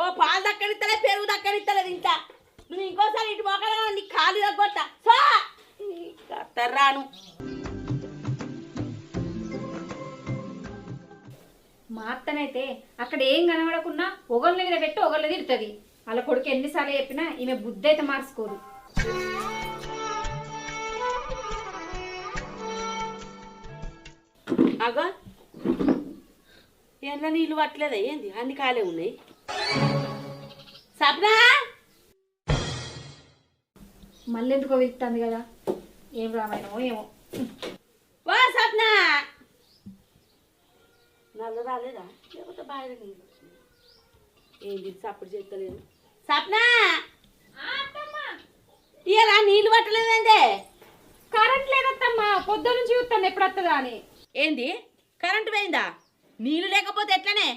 ఓ పాలు దక్కనిస్తలే పెరుగు దక్కనిస్తలేదు ఇంకా నువ్వు ఇంకోసారి ఇటు మొక్కలు నీ కాలు తగ్గొట్ట సో! కత్తర్రాను. మా అత్తనైతే అక్కడ ఏం కనబడకున్నా ఒకళ్ళ మీద పెట్టి ఒకళ్ళ తిడుతుంది. వాళ్ళ కొడుకు ఎన్నిసార్లు చెప్పినా ఈమె బుద్ధి అయితే మార్చుకోదు. అగో ఎండ నీళ్ళు పట్టలేదా ఏంది? అన్ని కాలే ఉన్నాయి. సప్నా? మళ్ళీ ఎందుకో వెళ్తుంది కదా? ఏం రామాయణమో ఏమో. వా సప్న! నల్ల రాలేదా? లేకపోతే బాగా నీళ్ళు వచ్చినాయి. ఏంది సప్పుడు చేస్తలేదు. సప్న! ఇలా నీళ్ళు పట్టలేదంటే? కరెంట్ లేదత్తమ్మా పొద్దు నుంచి చూస్తాను ఎప్పుడు వస్తుందా అని. ఏంది? కరెంటు పోయిందా? నీళ్ళు లేకపోతే ఎట్లనే?